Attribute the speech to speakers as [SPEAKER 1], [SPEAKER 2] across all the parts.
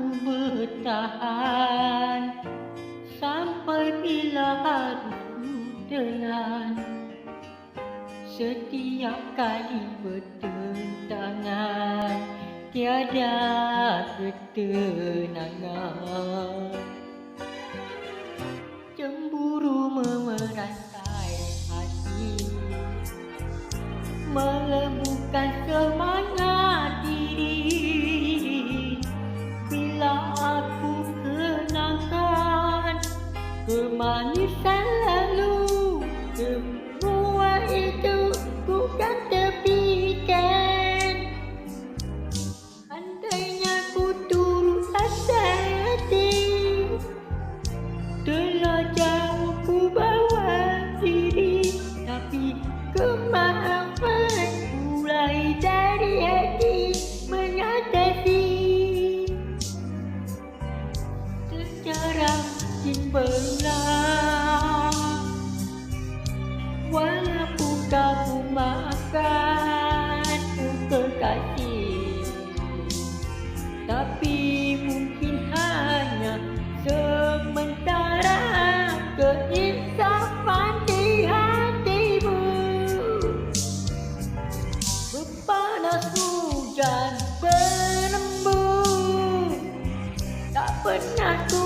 [SPEAKER 1] mampu bertahan Sampai bila harus dengan Setiap kali bertentangan Tiada ketenangan maafkan untuk kekasih Tapi mungkin hanya sementara keinsafan di hatimu. Berpanas hujan berembun. Tak pernah ku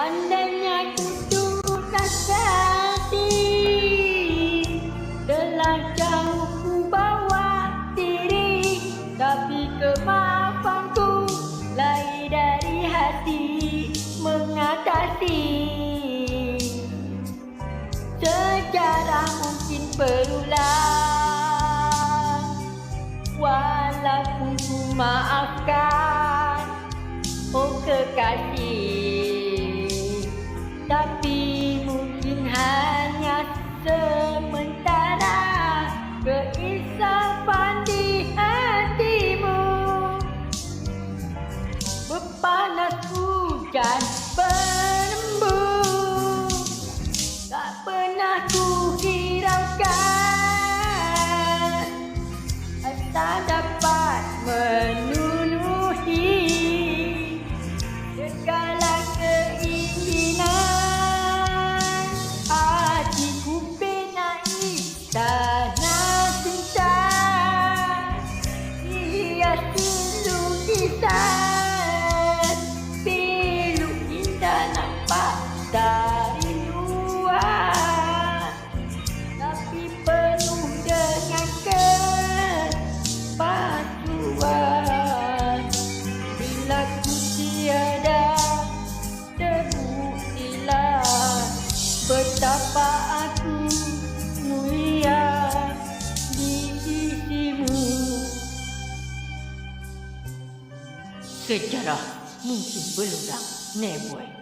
[SPEAKER 1] Andainya ku rasa hati Telah jauh ku bawa diri Tapi kemaafanku Lari dari hati mengatasi. Sejarah mungkin berulang 뜯겨라, 문신 물러라, 내보이.